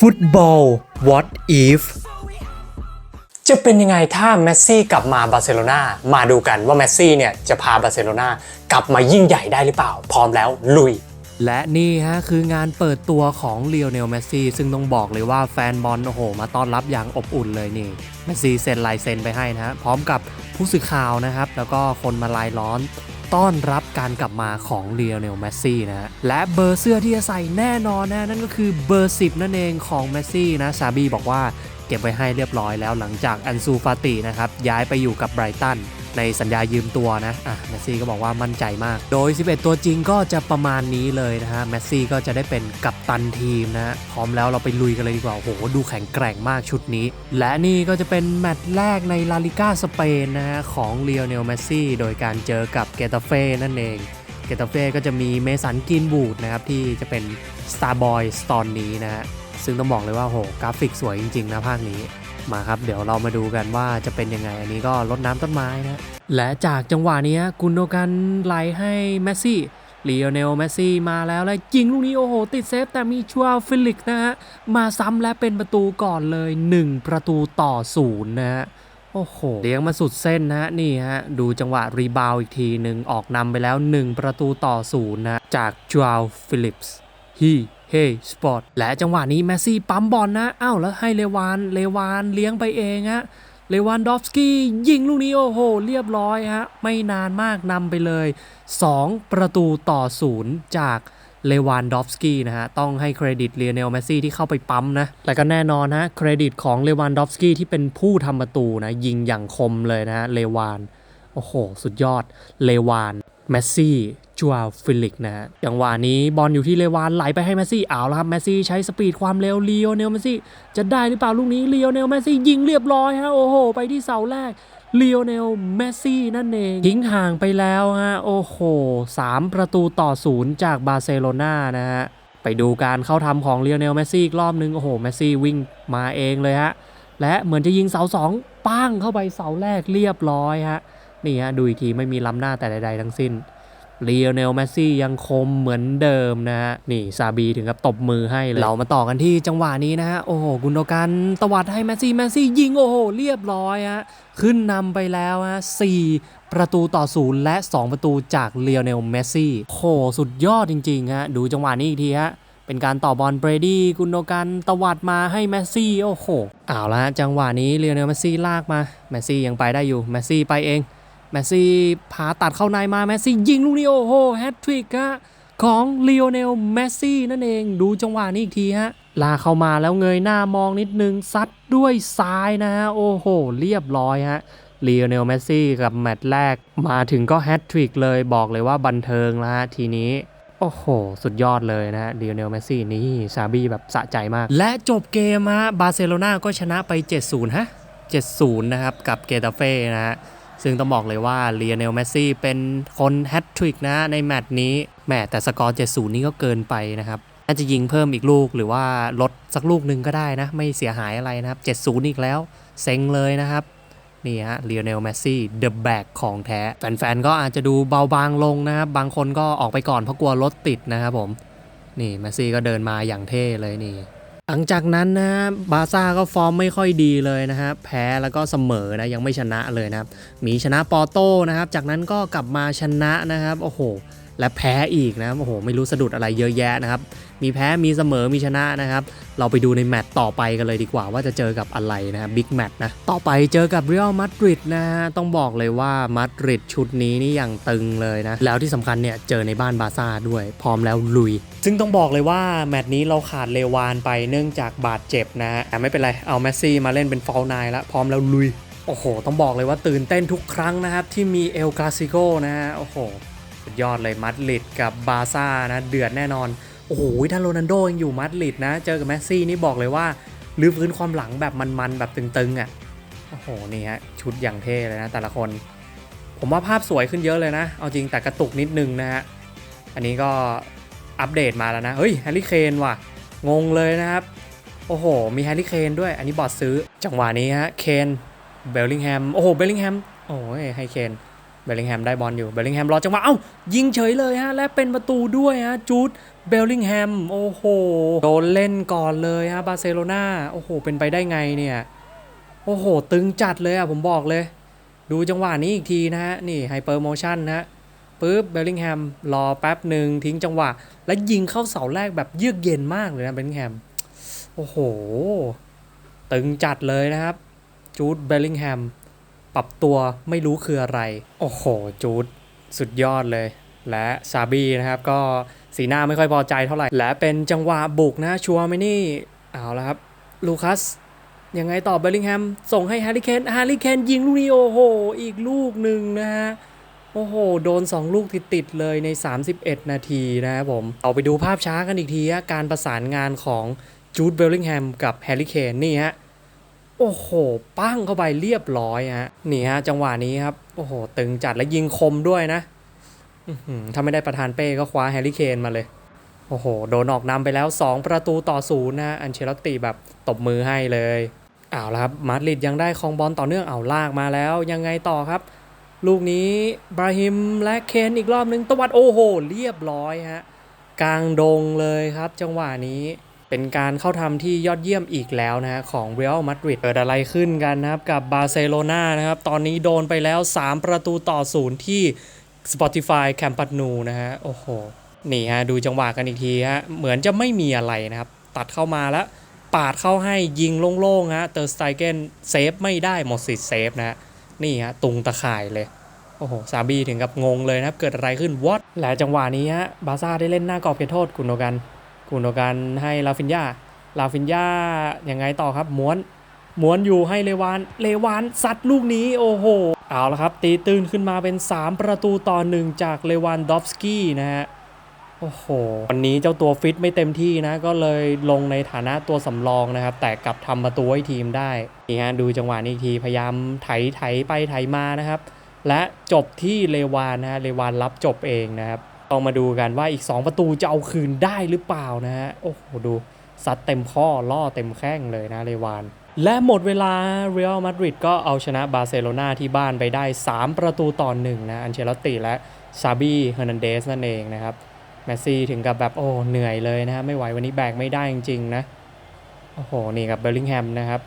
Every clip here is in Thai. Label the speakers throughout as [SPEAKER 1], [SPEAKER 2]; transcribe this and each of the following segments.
[SPEAKER 1] ฟุตบอล what if จะเป็นยังไงถ้าเมสซี่กลับมาบาร์เซโลนามาดูกันว่าเมสซี่เนี่ยจะพาบาร์เซโลนากลับมายิ่งใหญ่ได้หรือเปล่า พร้อมแล้วลุย
[SPEAKER 2] และนี่ฮะคืองานเปิดตัวของเล o n เนลเมสซี่ซึ่งต้องบอกเลยว่าแฟนบอลโอ้โห มาต้อนรับอย่างอบอุ่นเลยนี่เมสซี่เซ็นลายเซ็นไปให้นะฮะพร้อมกับผู้สื่อข่าวนะครับ แล้วก็คนมาลายล้อม ต้อนรับการกลับมาของเล o n เนลเมสซี่นะฮะและเบอร์เสื้อที่จะใส่แน่นอนนะนั่นก็คือเบอร์ 10 นั่นเองของเมสซี่นะซาบีบอกว่าเก็บไว้ให้เรียบร้อยแล้วหลังจากอันซูฟาตินะครับย้ายไปอยู่กับไบรตันในสัญญายืมตัวนะอะเมสซี่ก็บอกว่ามั่นใจมาก โดย 11 ตัวจริงก็จะประมาณนี้เลยนะฮะเมสซี่ก็จะได้เป็นกัปตันทีมนะพร้อมแล้วเราไปลุยกันเลยดีกว่า โอ้โห ดูแข็งแกร่งมากชุดนี้ และนี่ก็จะเป็นแมตช์แรกในลาลิก้าสเปนนะฮะของเล o n เนลเมสซี่โดยการเจอกับเกตาเฟ่นั่นเอง เกตาเฟ่ก็จะมีเมสันกินบูดนะครับที่จะเป็น Star Boy ตอนนี้นะฮะ ซึ่งต้องบอกเลยว่าโหกราฟิกสวยจริง ๆ นะภาคนี้มาครับ เดี๋ยวเรามาดูกันว่าจะเป็นยังไง อันนี้ก็ลดน้ำต้นไม้นะ และจากจังหวะนี้กุนโดกันไหลให้เมสซี่ลีโอเนลเมสซี่มาแล้วและยิงลูกนี้โอ้โห ติดเซฟ แต่มีชัวฟิลิกซ์นะฮะ มาซ้ำและเป็นประตูก่อนเลย 1 ประตูต่อศูนย์นะฮะโอ้โหเลี้ยงมาสุดเส้นนะฮะนี่ฮะ ดูจังหวะรีบาวอีกทีหนึ่งออกนำไปแล้ว 1 ประตูต่อศูนย์นะ จากชัวฟิลิปส์ฮี เฮ้สปอร์ตและจังหวะนี้เมสซี่ปั๊มบอลนะอ้าวแล้วให้เลวานเลวานเลี้ยงไปเองฮะเลวันดอฟสกี้ยิงลูกนี้โอ้โห เรียบร้อยฮะไม่นานมากนำไปเลย 2 ประตูต่อศูนย์จากเลวันดอฟสกี้นะฮะ ต้องให้เครดิตเลียเนลเมซี่ที่เข้าไปปั๊มนะและก็แน่นอนฮะเครดิตของเลวันดอฟสกี้ที่เป็นผู้ทำประตูนะ ยิงอย่างคมเลยนะฮะเลวาน โอ้โห สุดยอดเลวาน เมสซี่จูอาฟิลิกนะฮะจังหวะนี้บอลอยู่ที่เลวานไหลไปให้เมสซี่เอาแล้วครับเมสซี่ใช้สปีดความเร็วเลีโอเนลเมสซี่จะได้หรือเปล่าลูกนี้เลีโอเนลเมสซี่ยิงเรียบร้อยฮะโอ้โห ไปที่เสาแรกเลีโอเนลเมสซี่นั่นเองทิ้งห่างไปแล้วฮะโอ้โหสามประตูต่อศูนย์จากบาร์เซโลนานะฮะไปดูการเข้าทำของเลีโอเนลเมสซี่อีกรอบนึงโอ้โหเมสซี่วิ่งมาเองเลยฮะและเหมือนจะยิงเสาสองปั้งเข้าไปเสาแรกเรียบร้อยฮะ นี่ฮะดูอีกทีไม่มีล้ำหน้าแต่ใดๆทั้งสิ้นเลีโอเนลเมสซี่ยังคมเหมือนเดิมนะฮะ นี่ซาบีถึงกับตบมือให้เลยเรามาต่อกันที่จังหวะนี้นะฮะ โอ้โห กุนโดกันตวัดให้เมสซี่เมสซี่ยิง โอ้โห เรียบร้อยฮะ ขึ้นนำไปแล้วฮะสี่ประตูต่อศูนย์และ 2 ประตูจากเลโอเนลเมสซี่โหสุดยอดจริง ๆ ฮะ ดูจังหวะนี้อีกทีฮะเป็นการต่อบอลเบรดี้กุนโดกันตวัดมาให้เมสซี่โอ้โหเอาละจังหวะนี้เลโอเนลเมสซี่ลากมาเมสซี่ยังไปได้อยู่เมสซี่ไปเอง เมสซี่พาตัดเข้าในมาเมสซี่ยิงลูกนี้โอ้โหแฮตทริกฮะของลีโอเนลเมสซี่นั่นเองดูจังหวะนี้อีกทีฮะลาเข้ามาแล้วเงยหน้ามองนิดนึงซัดด้วยซ้ายนะฮะโอ้โห เรียบร้อยฮะลีโอเนลเมสซี่กับแมตช์แรก มาถึงก็แฮตทริกเลยบอกเลยว่าบันเทิงแล้วฮะทีนี้โอ้โห สุดยอดเลยนะฮะลีโอเนลเมสซี่นี่ซาบี้แบบสะใจมาก และจบเกมฮะบาร์เซโลนาก็ชนะไป 7-0 ฮะ 7-0 นะครับ กับเกตาเฟ่นะฮะ ซึ่งต้องบอกเลยว่าเลีโอเนลเมสซี่เป็นคนแฮตทริกนะในแมตช์นี้แหมแต่สกอร์ 7-0 นี่ก็เกินไปนะครับน่าจะยิงเพิ่มอีกลูกหรือว่าลดสักลูกหนึ่งก็ได้นะ ไม่เสียหายอะไรนะครับ 7-0 อีกแล้วเซ็งเลยนะครับนี่ฮะเลีโอเนลเมสซี่เดอะแบกของแท้ แฟนๆ ก็อาจจะดูเบาบางลงนะครับ บางคนก็ออกไปก่อนเพราะกลัวรถติดนะครับผม นี่เมสซี่ก็เดินมาอย่างเท่เลยนี่ หลังจากนั้นนะบาซ่าก็ฟอร์มไม่ค่อยดีเลยนะฮะแพ้แล้วก็เสมอนะยังไม่ชนะเลยนะครับมีชนะปอร์โต้นะครับจากนั้นก็กลับมาชนะนะครับโอ้โห และแพ้อีกนะโอ้โหไม่รู้สะดุดอะไรเยอะแยะนะครับ มีแพ้มีเสมอมีชนะนะครับ เราไปดูในแมตต์ต่อไปกันเลยดีกว่าว่าจะเจอกับอะไรนะครับบิ๊กแมตต์นะ ต่อไปเจอกับเรอัลมาดริดนะฮะต้องบอกเลยว่ามาดริดชุดนี้นี่อย่างตึงเลยนะ แล้วที่สำคัญเนี่ยเจอในบ้านบาร์ซ่าด้วย พร้อมแล้วลุย ซึ่งต้องบอกเลยว่าแมตต์นี้เราขาดเลวานไปเนื่องจากบาดเจ็บนะแต่ไม่เป็นไรเอาเมสซี่มาเล่นเป็นฟอลนายล้วพร้อมแล้วลุยโอ้โห ต้องบอกเลยว่าตื่นเต้นทุกครั้งนะครับ ที่มีเอลคลาสิโกนะฮะ โอ้โห สุดยอดเลยมาดริดกับบาซ่านะเดือดแน่นอน โอ้โหถ้าโรนัลโดยังอยู่มาดริดนะ เจอกับแมสซี่นี่บอกเลยว่าลื้อฟื้นความหลังแบบมันๆแบบตึงๆอะ่ะโอ้โหนี่ฮะชุดอย่างเท่เลยนะ แต่ละคน ผมว่าภาพสวยขึ้นเยอะเลยนะ เอาจริงแต่กระตุกนิดนึงนะฮะอันนี้ก็อัปเดตมาแล้วนะเฮ้ยแฮร์รี่เคนว่ะงงเลยนะครับโอ้โห มีแฮร์รี่เคนด้วย อันนี้บอดซื้อ จังหวะนี้ฮะ เคน เบลลิงแฮม โอ้โห เบลลิงแฮม โอ้ยให้เคน เบลลิงแฮมได้บอลอยู่เบลลิงแฮมรอจังหวะเอ้ายิงเฉยเลยฮะและเป็นประตูด้วยฮะจูดเบลลิงแฮมโอ้โหโดนเล่นก่อนเลยฮะบาร์เซโลนาโอ้โหเป็นไปได้ไงเนี่ยโอ้โห ตึงจัดเลยอะผมบอกเลย ดูจังหวะนี้อีกทีนะฮะนี่ไฮเปอร์โมชั่นนะฮะปุ๊บเบลลิงแฮมรอแป๊บหนึ่งทิ้งจังหวะ แล้วยิงเข้าเสาแรกแบบเยือกเย็นมากเลยนะเบลลิงแฮมโอ้โห ตึงจัดเลยนะครับจูดเบลลิงแฮม ปรับตัวไม่รู้คืออะไร โอ้โห จูดสุดยอดเลย และซาบีนะครับก็สีหน้าไม่ค่อยพอใจเท่าไหร่ และเป็นจังหวะบุกนะชัวร์ไหมนี่ เอาละครับ ลูคัส ยังไงต่อเบลลิงแฮม ส่งให้แฮร์รี่เคนแฮร์รี่เคนยิงลูกนี้โอ้โห อีกลูกหนึ่งนะฮะโอ้โห โดน 2 ลูกติดๆเลยใน 31 นาทีนะครับผม เอาไปดูภาพช้ากันอีกทีฮะการประสานงานของจูดเบลลิงแฮมกับแฮร์รี่เคนนี่ฮะ โอ้โห ปั้งเข้าไปเรียบร้อยฮะ นี่ฮะ จังหวะนี้ครับ โอ้โห ตึงจัดและยิงคมด้วยนะถ้าไม่ได้ประธานเป้ก็คว้าแฮร์รี่เคนมาเลย โอ้โห โดนออกนำไปแล้ว 2 ประตูต่อศูนย์นะอันเชลตติแบบตบมือให้เลยเอาละครับ มาดริดยังได้คองบอลต่อเนื่องเอาลากมาแล้ว ยังไงต่อครับ ลูกนี้บราฮิมและเคนอีกรอบนึงตวัดโอ้โห เรียบร้อยฮะ กลางดงเลยครับ จังหวะนี้ เป็นการเข้าทำที่ยอดเยี่ยมอีกแล้วนะฮะของเรอัลมาดริดเกิดอะไรขึ้นกันนะครับกับบาร์เซโลนานะครับตอนนี้โดนไปแล้ว 3 ประตูต่อศูนย์ที่ Spotify c a m p n o นะฮะโอ้โหนี่ฮะดูจังหวะกันอีกทีฮะเหมือนจะไม่มีอะไรนะครับ ตัดเข้ามาแล้วปาดเข้าให้ยิงโล่งๆฮะเตอร์สไตเกนเซฟไม่ได้หมดสิทธิ์เซฟนะฮะนี่ฮะตุงตะข่ายเลยโอ้โหซาบีถึงกับงงเลยนะครับ เกิดอะไรขึ้นวอตและจังหวะนี้ฮะบาซ่าได้เล่นหน้ากรอบเขตโทษกุนโดกัน กุนโดกันให้ลาฟินยาลาฟินยายังไงต่อครับม้วนม้วนอยู่ให้เลวานเลวานซัดลูกนี้โอ้โหเอาละครับ ตีตื้นขึ้นมาเป็น 3 ประตูต่อหนึ่งจากเลวานดอฟสกี้นะฮะโอ้โหวันนี้เจ้าตัวฟิตไม่เต็มที่นะ ก็เลยลงในฐานะตัวสำรองนะครับ แต่กลับทำประตูให้ทีมได้นี่ฮะดูจังหวะนี้ทีพยายามไถไถไปไถมานะครับ และจบที่เลวานนะฮะเลวานรับจบเองนะครับ ต้องมาดูกันว่าอีก 2 ประตูจะเอาคืนได้หรือเปล่านะฮะโอ้โหดูซัดเต็มข้อล่อเต็มแข้งเลยนะเลวาน และหมดเวลาเรอัลมาดริดก็เอาชนะบาร์เซโลนาที่บ้านไปได้ 3 ประตูต่อหนึ่งนะอันเชลติและซาบี้เฮอร์นันเดสนั่นเองนะครับแมสซี่ถึงกับแบบโอ้เหนื่อยเลยนะฮะไม่ไหววันนี้แบกไม่ได้จริงๆนะโอ้โหนี่กับเบลลิงแฮมนะครับ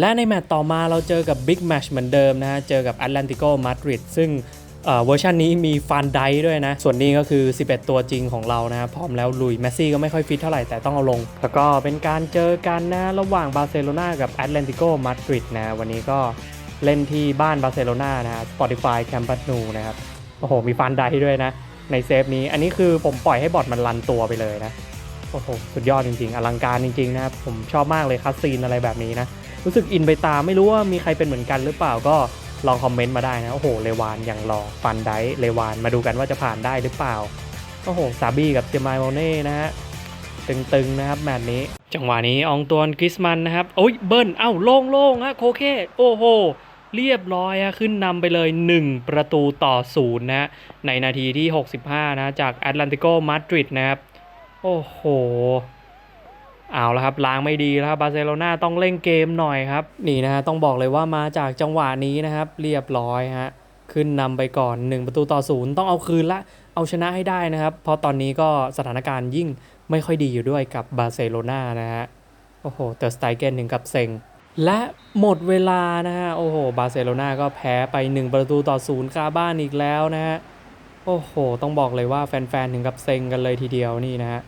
[SPEAKER 2] และในแมตต์ต่อมาเราเจอกับบิ๊กแมชเหมือนเดิมนะฮะเจอกับแอตแลนติโกมาดริดซึ่ง เอ่อเวอร์ชันนี้มีฟันไดด้วยนะ ส่วนนี้ก็คือ 11 ตัวจริงของเรานะพร้อมแล้วลุยแมสซี่ก็ไม่ค่อยฟิตเท่าไหร่แต่ต้องเอาลง แล้วก็เป็นการเจอกันนะระหว่างบาร์เซโลนากับแอตแลนติโกมาดริดนะวันนี้ก็เล่นที่บ้านบาร์เซโลนานะฮะ Spotify Camp Nou นะครับโอ้โห มีฟันไดด้วยนะ ในเซฟนี้อันนี้คือผมปล่อยให้บอทมันรันตัวไปเลยนะโอ้โหสุดยอดจริงๆ อลังการจริงๆนะครับผมชอบมากเลยคัสซีนอะไรแบบนี้นะ รู้สึกอินไปตามไม่รู้ว่ามีใครเป็นเหมือนกันหรือเปล่าก็ ลองคอมเมนต์มาได้นะ โอ้โห เลวานอย่างรอฟันไดเลวานมาดูกันว่าจะผ่านได้หรือเปล่า โอ้โห ซาบี้กับเจมายโมเน่นะฮะ ตึงๆนะครับแมตช์นี้ จังหวะนี้อองตวนกริสมันนะครับโอ้ยเบิ้ลเอ้าโล่งๆฮะโคเค โอ้โห เรียบร้อยฮะขึ้นนำไปเลย 1 ประตูต่อศูนย์นะฮะในนาทีที่ 65 นะ จากแอตแลนติโกมาดริดนะครับ โอ้โห เอาละครับล้างไม่ดีแล้วครับบาร์เซโลนาต้องเล่นเกมหน่อยครับ นี่นะฮะต้องบอกเลยว่ามาจากจังหวะนี้นะครับ เรียบร้อยฮะขึ้นนำไปก่อน 1 ประตูต่อศูนย์ต้องเอาคืนละเอาชนะให้ได้นะครับ เพราะตอนนี้ก็สถานการณ์ยิ่งไม่ค่อยดีอยู่ด้วยกับบาร์เซโลนานะฮะโอ้โหเตอร์สไตเกนถึงกับเซ็งและหมดเวลานะฮะโอ้โหบาร์เซโลนาก็แพ้ไป 1 ประตูต่อศูนย์คาบ้านอีกแล้วนะฮะโอ้โห ต้องบอกเลยว่าแฟนๆถึงกับเซ็งกันเลยทีเดียวนี่นะฮะ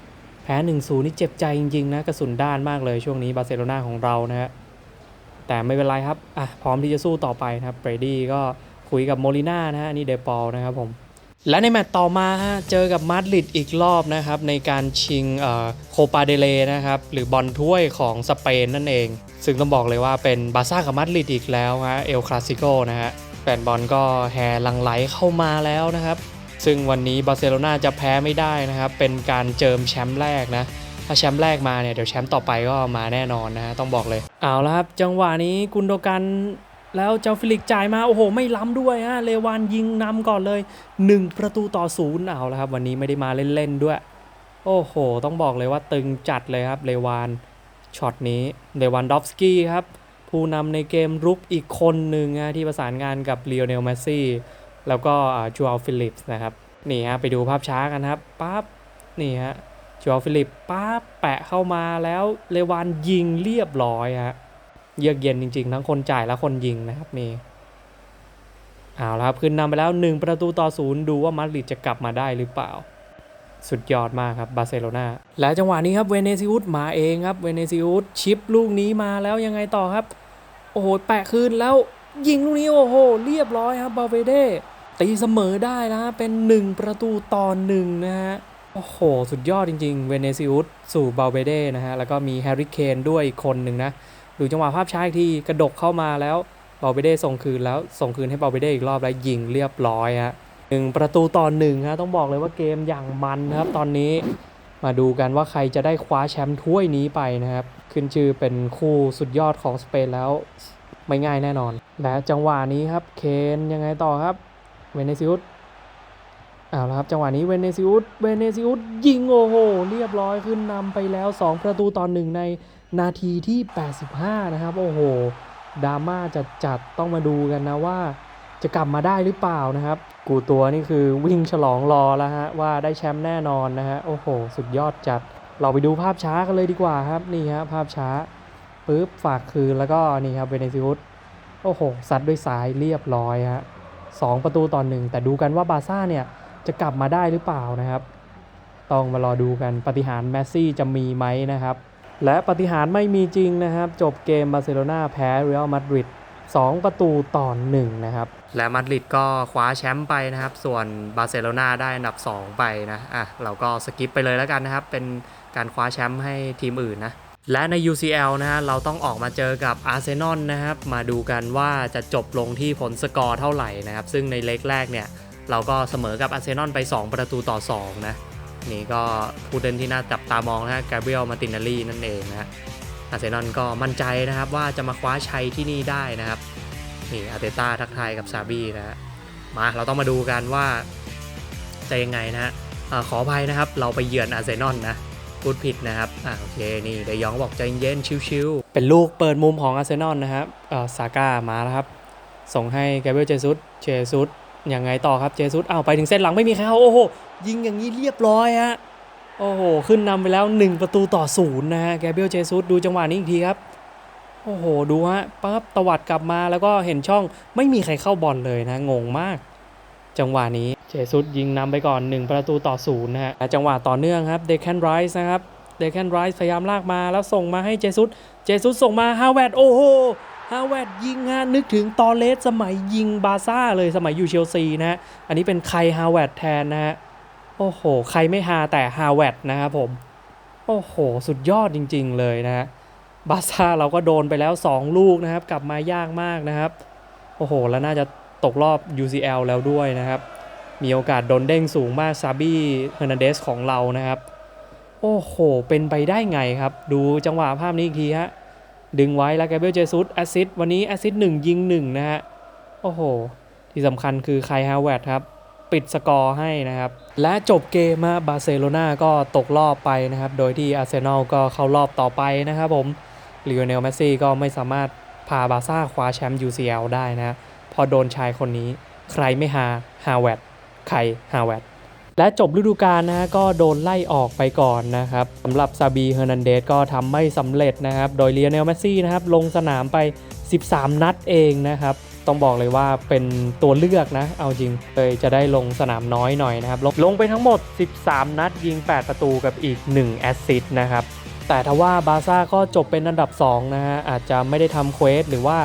[SPEAKER 2] พ้1-0นี่เจ็บใจจริงๆนะกระสุนด้านมากเลยช่วงนี้บาร์เซโลนาของเรานะฮะแต่ไม่เป็นไรครับอะพร้อมที่จะสู้ต่อไปนะครับเบรดี้ก็คุยกับโมลิน่านะฮะอันนี่เดปอลนะครับผมและในแมตต์ต่อมาฮะเจอกับมาดริดอีกรอบนะครับในการชิงโคปาเดเลนะครับหรือบอลถ้วยของสเปนนั่นเอง ซึ่งต้องบอกเลยว่าเป็นบาซ่ากับมาดริดอีกแล้วฮะเอลคลาสิโกนะฮะแฟนบอลก็แห่หลังไหลเข้ามาแล้วนะครับ ซึ่งวันนี้บาร์เซโลนาจะแพ้ไม่ได้นะครับ เป็นการเจิมแชมป์แรกนะ ถ้าแชมป์แรกมาเนี่ยเดี๋ยวแชมป์ต่อไปก็มาแน่นอนนะฮะต้องบอกเลย เอาละครับ จังหวะนี้กุนโดกันแล้วเจ้าฟิลิกจ่ายมาโอ้โห ไม่ล้ำด้วยฮะเลวานยิงนำก่อนเลย 1 ประตูต่อศูนย์เอาละครับ วันนี้ไม่ได้มาเล่นๆด้วย โอ้โห ต้องบอกเลยว่าตึงจัดเลยครับเลวานช็อตนี้เลวานดอฟสกี้ครับผู้นำในเกมรุกอีกคนหนึ่งนะที่ประสานงานกับเลโอเนลเมสซี่ แล้วก็จูอัลฟิลิปส์นะครับนี่ฮะไปดูภาพช้ากันครับปั๊บนี่ฮะจูอัลฟิลิปปั๊บแปะเข้ามาแล้วเลวานยิงเรียบร้อยฮะเยือกเย็นจริงๆ ทั้งคนจ่ายและคนยิงนะครับนี่เอาละครับขึ้นนำไปแล้ว 1 ประตูต่อศูนย์ดูว่ามาดริดจะกลับมาได้หรือเปล่า สุดยอดมากครับบาร์เซโลนาและจังหวะนี้ครับเวเนซิอุสมาเองครับเวเนซิอุสชิปลูกนี้มาแล้วยังไงต่อครับ โอ้โหแปะคืนแล้ว ยิงลูกนี้โอ้โห เรียบร้อยครับบาเวเดตีเสมอได้นะฮะเป็น 1 ประตูต่อหนึ่งนะฮะ โอ้โห สุดยอดจริงๆ เวเนซิอุสสู่บาเวเดนะฮะ แล้วก็มีแฮร์รี่เคนด้วยอีกคนหนึ่งนะ ดูจังหวะภาพช้าอีกที กระดกเข้ามาแล้วบาเวเดส่งคืนแล้วส่งคืนให้บาเวเดอีกรอบแล้วยิงเรียบร้อยฮะหนึ่งประตูต่อหนึ่งฮะต้องบอกเลยว่าเกมอย่างมันนะครับตอนนี้มาดูกันว่าใครจะได้คว้าแชมป์ถ้วยนี้ไปนะครับ ขึ้นชื่อเป็นคู่สุดยอดของสเปนแล้ว ไม่ง่ายแน่นอน และจังหวะนี้ครับเคนยังไงต่อครับ เวเนซิอุสเอาละครับจังหวะนี้เวเนซิอุสเวเนซิอุสยิงโอ้โหเรียบร้อยขึ้นนำไปแล้ว 2 ประตูต่อหนึ่งในนาทีที่ 85 นะครับ โอ้โหดราม่าจัดจัดต้องมาดูกันนะว่า จะกลับมาได้หรือเปล่านะครับ กูตัวนี่คือวิ่งฉลองรอแล้วฮะว่าได้แชมป์แน่นอนนะฮะโอ้โห สุดยอดจัด เราไปดูภาพช้ากันเลยดีกว่าครับนี่ฮะภาพช้า ปุ๊บฝากคืนแล้วก็นี่ครับเวเนซิอุสโอ้โหซัดด้วยซ้ายเรียบร้อยฮะสองประตูต่อหนึ่งแต่ดูกันว่าบาร์ซ่าเนี่ยจะกลับมาได้หรือเปล่านะครับ ต้องมารอดูกันปฏิหารย์แมสซี่จะมีไหมนะครับ และปฏิหารย์ไม่มีจริงนะครับ จบเกมบาร์เซโลนาแพ้เรอัลมาดริด2 ประตูต่อ1นะครับ และมาดริดก็คว้าแชมป์ไปนะครับ ส่วนบาร์เซโลนาได้อันดับ 2 ไปนะอะเราก็สกิปไปเลยแล้วกันนะครับ เป็นการคว้าแชมป์ให้ทีมอื่นนะ และใน UCL นะฮะเราต้องออกมาเจอกับอาร์เซนอลนะครับ มาดูกันว่าจะจบลงที่ผลสกอร์เท่าไหร่นะครับ ซึ่งในเล็กแรกเนี่ย เราก็เสมอกับอาร์เซนอลไป 2 ประตูต่อ 2 นะ นี่ก็ผู้เล่นที่น่าจับตามองนะฮะกาเบรียลมาตินาลีนั่นเองนะอาร์เซนอลก็มั่นใจนะครับว่าจะมาคว้าชัยที่นี่ได้นะครับนี่อาร์เตต้าทักทายกับซาบี้นะฮะมาเราต้องมาดูกันว่าจะยังไงนะฮะขออภัยนะครับ เราไปเยือนอาร์เซนอลนะ พูดผิดนะครับอ่าโอเคนี่เดยองบอกใจเย็นชิวๆเป็นลูกเปิดมุมของอาร์เซนอลนะครับอ่าซาก้ามาแล้วครับ ส่งให้แกเบรียลเจซุสเจซุสยังไงต่อครับเจซุสอ้าวไปถึงเส้นหลังไม่มีใครเอาโอ้โหยิงอย่างนี้เรียบร้อยฮะโอ้โห ขึ้นนำไปแล้ว 1 ประตูต่อศูนย์นะฮะแกเบรียลเจซุสดูจังหวะนี้อีกทีครับ โอ้โห ดูฮะปั๊บตวัดกลับมาแล้วก็เห็นช่องไม่มีใครเข้าบอลเลยนะ งงมาก จังหวะนี้ เจซุสยิงนำไปก่อน 1 ประตูต่อศูนย์นะฮะจังหวะต่อเนื่องครับเดคแคนไรส์นะครับเดคแคนไรส์พยายามลากมาแล้วส่งมาให้เจซุสเจซุสส่งมาฮาวเวดโอ้โหฮาวเวดยิงฮะนึกถึงตอเลสสมัยยิงบาซ่าเลยสมัยอยู่เชลซีนะฮะอันนี้เป็นไครฮาวเวดแทนนะฮะโอ้โห ใครไม่ฮาแต่ฮาวเวดนะครับผม โอ้โห สุดยอดจริง ๆ เลยนะฮะบาซ่าเราก็โดนไปแล้ว 2 ลูกนะครับ กลับมายากมากนะครับ โอ้โห แล้วน่าจะตกรอบ UCL แล้วด้วยนะครับ มีโอกาสโดนเด้งสูงมากซาบี้เฮอร์นันเดสของเรานะครับ โอ้โห เป็นไปได้ไงครับ ดูจังหวะภาพนี้อีกทีฮะ ดึงไว้แล้วแกเบลเจซุสแอซิสต์วันนี้แอซิสต์หนึ่งยิงหนึ่งนะฮะ โอ้โห ที่สำคัญคือไคฮาวเวดครับ ปิดสกอร์ให้นะครับ และจบเกมมาบาร์เซโลนาก็ตกรอบไปนะครับ โดยที่อาร์เซนอลก็เข้ารอบต่อไปนะครับผมลีโอเนลเมสซี่ก็ไม่สามารถพาบาร์ซ่าคว้าแชมป์ UCL ได้นะ พอโดนชายคนนี้ ใครไม่หาฮาวเวร์ ใครฮาวเวร์ดและจบฤดูกาลนะก็โดนไล่ออกไปก่อนนะครับสำหรับซาบีเฮอร์นันเดสก็ทำไม่สำเร็จนะครับ โดยเลียเนลเมสซี่นะครับลงสนามไป 13 นัดเองนะครับ ต้องบอกเลยว่าเป็นตัวเลือกนะ เอาจริงเลยจะได้ลงสนามน้อยหน่อยนะครับ ลงลงไปทั้งหมด 13 นัดยิง 8 ประตูกับอีก 1 แอสซิสต์นะครับแต่ทว่าบาร์ซ่าก็จบเป็นอันดับ2นะฮะอาจจะไม่ได้ทำเควสหรือว่า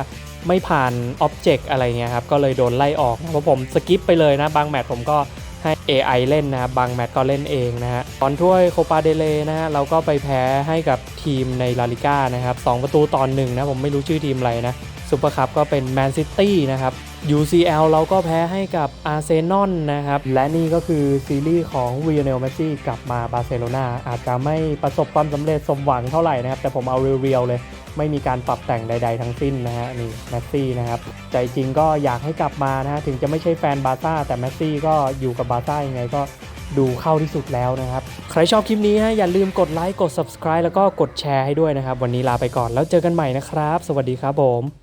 [SPEAKER 2] ไม่ผ่านอ็อบเจกต์อะไรเงี้ยครับก็เลยโดนไล่ออกเพราะผมสกิปไปเลยนะ บางแมตช์ผมก็ให้ AI เล่นนะครับบางแมตช์ก็เล่นเองนะฮะตอนถ้วยโคปาเดเลนะฮะเราก็ไปแพ้ให้กับทีมในลาลิก้านะครับ2ประตูตอนหนึ่งนะผมไม่รู้ชื่อทีมอะไรนะซูเปอร์คัพก็เป็นแมนซิตี้นะครับ UCL เราก็แพ้ให้กับอาร์เซนอลนะครับ และนี่ก็คือซีรีส์ของวีเนลเมสซี่กลับมาบาร์เซโลนาอาจจะไม่ประสบความสำเร็จสมหวังเท่าไหร่นะครับ แต่ผมเอาเรียวๆเลย ไม่มีการปรับแต่งใดๆทั้งสิ้นนะฮะนี่แมสซี่นะครับ ใจจริงก็อยากให้กลับมานะฮะถึงจะไม่ใช่แฟนบาร์ซ่าแต่แมสซี่ก็อยู่กับบาร์ซ่ายังไงก็ดูเข้าที่สุดแล้วนะครับ ใครชอบคลิปนี้ฮะอย่าลืมกดไลค์กด subscribe แล้วก็กดแชร์ให้ด้วยนะครับ วันนี้ลาไปก่อนแล้วเจอกันใหม่นะครับ สวัสดีครับผม